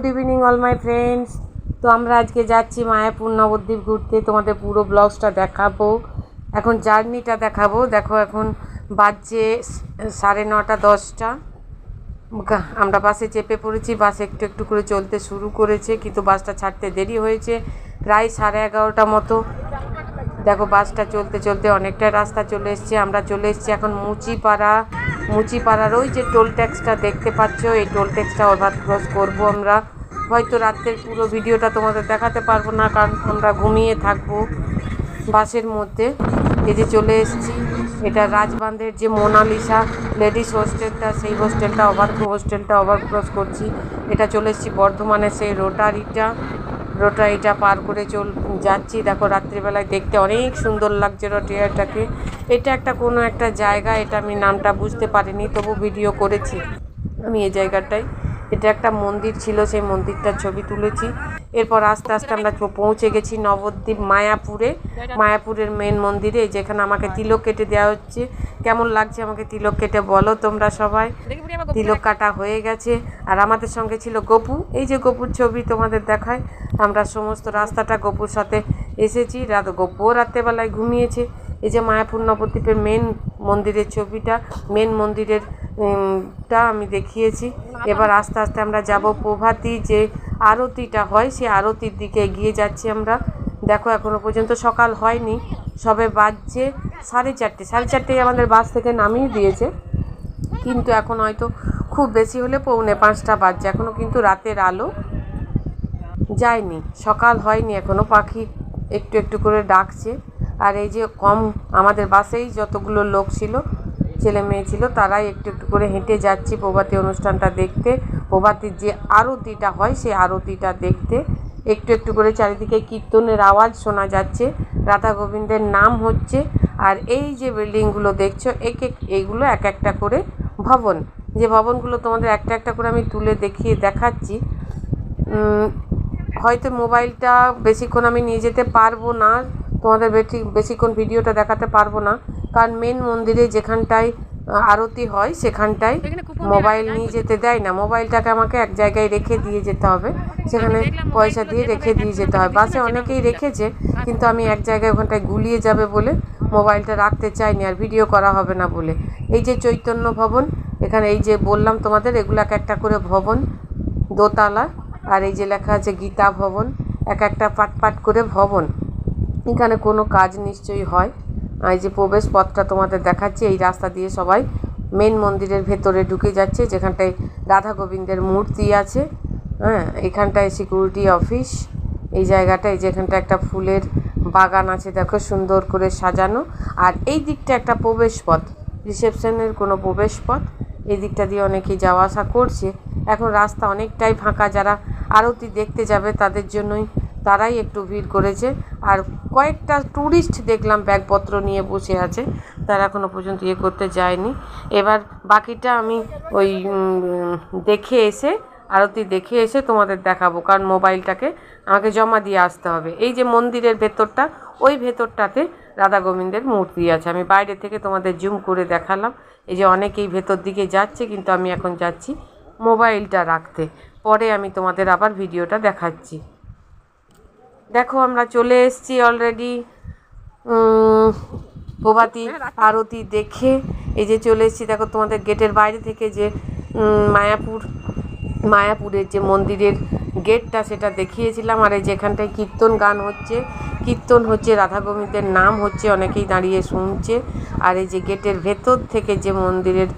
Good evening all my friends তো আমরা আজকে যাচ্ছি মায়াপুর নবদ্বীপ ঘুরতে। তোমাদের পুরো ব্লগসটা দেখাবো। এখন জার্নিটা দেখাবো। দেখো এখন বাজছে সাড়ে নটা, দশটা। আমরা বাসে চেপে পড়েছি। বাস একটু একটু করে চলতে শুরু করেছে, কিন্তু বাসটা ছাড়তে দেরি হয়েছে। প্রায় সাড়ে এগারোটা মতো। দেখো বাসটা চলতে চলতে অনেকটা রাস্তা চলে এসছে। আমরা চলে এসেছি এখন মুচিপাড়া। মুচিপাড়ার ওই যে টোল ট্যাক্সটা দেখতে পাচ্ছ, এই টোল ট্যাক্সটা ওভার ক্রস করব আমরা। হয়তো রাত্রের পুরো ভিডিওটা তোমাদের দেখাতে পারব না, কারণ আমরা ঘুমিয়ে থাকব বাসের মধ্যে। এই যে চলে এসেছি, এটা রাজবান্ধের যে মোনালিসা লেডিস হোস্টেলটা, সেই হোস্টেলটা ওভার হোস্টেলটা ওভার ক্রস করছি। এটা চলে এসেছি বর্ধমানে সেই রোটারিটা। রোটারিটা পার করে চল, যাচ্ছি। দেখো রাত্রিবেলায় দেখতে অনেক সুন্দর লাগছে রোটারিটাকে। এটা একটা কোনো একটা জায়গা, এটা আমি নামটা বুঝতে পারিনি, তবু ভিডিও করেছি। আমি এই জায়গাটায়। এটা একটা মন্দির ছিল, সেই মন্দিরটার ছবি তুলেছি। এরপর আস্তে আস্তে আমরা পৌঁছে গেছি নবদ্বীপ মায়াপুরে। মায়াপুরের মেন মন্দিরে, যেখানে আমাকে তিলক কেটে দেওয়া হচ্ছে। কেমন লাগছে আমাকে তিলক কেটে বলো তোমরা সবাই। তিলক কাটা হয়ে গেছে। আর আমাদের সঙ্গে ছিল গপু। এই যে গপুর ছবি তোমাদের দেখায়। আমরা সমস্ত রাস্তাটা গপুর সাথে এসেছি। রাত গপুও রাত্রেবেলায় ঘুমিয়েছে। এই যে মায়াপুর নবদ্বীপের মেন মন্দিরের ছবিটা মেন মন্দিরের টা আমি দেখিয়েছি। এবার আস্তে আস্তে আমরা যাব প্রভাতী, যে আরতিটা হয় সেই আরতির দিকে এগিয়ে যাচ্ছি আমরা। দেখো, এখনও পর্যন্ত সকাল হয়নি। সবে বাজছে সাড়ে চারটে। সাড়ে চারটেই আমাদের বাস থেকে নামিয়ে দিয়েছে। কিন্তু এখন হয়তো খুব বেশি হলে পৌনে পাঁচটা বাজছে। এখনও কিন্তু রাতের আলো যায়নি। সকাল হয়নি এখনও পাখি একটু একটু করে ডাকছে। আর এই যে কম আমাদের বাসেই যতগুলো লোক ছিল, ছেলে মেয়ে ছিল, তারাই একটু একটু করে হেঁটে যাচ্ছি প্রভাতী অনুষ্ঠানটা দেখতে। প্রভাতীর যে আরতিটা হয়, সেই আরতিটা দেখতে। একটু একটু করে চারিদিকে কীর্তনের আওয়াজ শোনা যাচ্ছে। রাধা গোবিন্দের নাম হচ্ছে। আর এই যে বিল্ডিংগুলো দেখছ, এক এক এইগুলো এক একটা করে ভবন। যে ভবনগুলো তোমাদের একটা একটা করে আমি তুলে দেখিয়ে দেখাচ্ছি। হয়তো মোবাইলটা বেশিক্ষণ আমি নিয়ে যেতে পারব না। তোমাদের বেশি বেশিক্ষণ ভিডিওটা দেখাতে পারব না। কারণ মেন মন্দিরে যেখানটায় আরতি হয় সেখানটায় মোবাইল নিয়ে যেতে দেয় না। মোবাইলটাকে আমাকে এক জায়গায় রেখে দিয়ে যেতে হবে। সেখানে পয়সা দিয়ে রেখে দিয়ে যেতে হয়। বাসে অনেকেই রেখেছে কিন্তু আমি এক জায়গায় ওখানটায় গুলিয়ে যাবে বলে মোবাইলটা রাখতে চাইনি আর ভিডিও করা হবে না বলে। এই যে চৈতন্য ভবন এখানে এই যে বললাম তোমাদের এগুলো এক একটা করে ভবন দোতলা আর এই যে লেখা আছে গীতা ভবন এক একটা পাট পাট করে ভবন। এখানে কোনো কাজ নিশ্চয়ই হয়। এই যে প্রবেশ পথটা তোমাদের দেখাচ্ছি, এই রাস্তা দিয়ে সবাই মেন মন্দিরের ভেতরে ঢুকে যাচ্ছে, যেখানটায় রাধা গোবিন্দের মূর্তি আছে। হ্যাঁ এখানটায় সিকিউরিটি অফিস এই জায়গাটায় যেখানটা একটা ফুলের বাগান আছে, দেখো সুন্দর করে সাজানো। আর এই দিকটা একটা প্রবেশ পথ রিসেপশনের কোনো প্রবেশ পথ এই দিকটা দিয়ে অনেকেই যাওয়া আসা করছে। এখন রাস্তা অনেকটাই ফাঁকা, যারা আরতি দেখতে যাবে তাদের জন্যই তারাই একটু ভিড় করেছে। আর কয়েকটা ট্যুরিস্ট দেখলাম ব্যাগপত্র নিয়ে বসে আছে। তারা এখনও পর্যন্ত ইয়ে করতে যায়নি। এবার বাকিটা আমি ওই দেখে এসে, আরতি দেখে এসে তোমাদের দেখাবো, কারণ মোবাইলটাকে আমাকে জমা দিয়ে আসতে হবে। এই যে মন্দিরের ভেতরটা, ওই ভেতরটাতে রাধা গোবিন্দের মূর্তি আছে। আমি বাইরে থেকে তোমাদের জুম করে দেখালাম। এই যে অনেকেই ভেতর দিকে যাচ্ছে, কিন্তু আমি এখন যাচ্ছি মোবাইলটা রাখতে। পরে আমি তোমাদের আবার ভিডিওটা দেখাচ্ছি। দেখো, আমরা চলে এসেছি অলরেডি প্রভাতী আরতি দেখে। এই যে চলে এসেছি, দেখো, তোমাদের গেটের বাইরে থেকে যে মায়াপুর, মায়াপুরের যে মন্দিরের গেটটা, সেটা দেখিয়েছিলাম। আর এই যেখানটায় কীর্তন গান হচ্ছে, কীর্তন হচ্ছে রাধা গোবিন্দের নাম হচ্ছে, অনেকেই দাঁড়িয়ে শুনছে। আর এই যে গেটের ভেতর থেকে যে মন্দিরের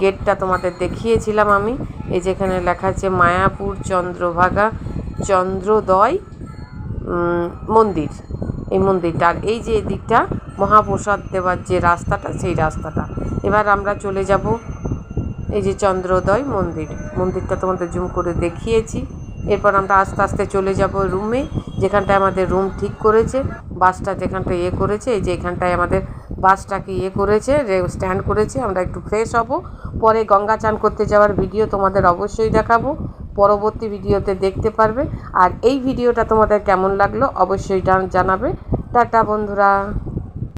গেটটা তোমাদের দেখিয়েছিলাম আমি, এই যেখানে লেখা আছে, মায়াপুর চন্দ্রভাগা চন্দ্রোদয় মন্দির, এই মন্দিরটা। আর এই যে দিকটা মহাপ্রসাদ দেওয়ার যে রাস্তাটা, সেই রাস্তাটা। এবার আমরা চলে যাব এই যে চন্দ্রোদয় মন্দির। মন্দিরটা তোমাদের জুম করে দেখিয়েছি। এরপর আমরা আস্তে আস্তে চলে যাব রুমে, যেখানটায় আমাদের রুম ঠিক করেছে, বাসটা যেখানটায় ইয়ে করেছে, এই যে এখানটায় আমাদের বাসটাকে ইয়ে করেছে স্ট্যান্ড করেছে। আমরা একটু ফ্রেশ হব। পরে গঙ্গা চান করতে যাওয়ার ভিডিও তোমাদের অবশ্যই দেখাবো। পরবর্তী ভিডিওতে দেখতে পারবে। আর এই ভিডিওটা তোমাদের কেমন লাগল অবশ্যই জান- জানাবে। টাটা বন্ধুরা।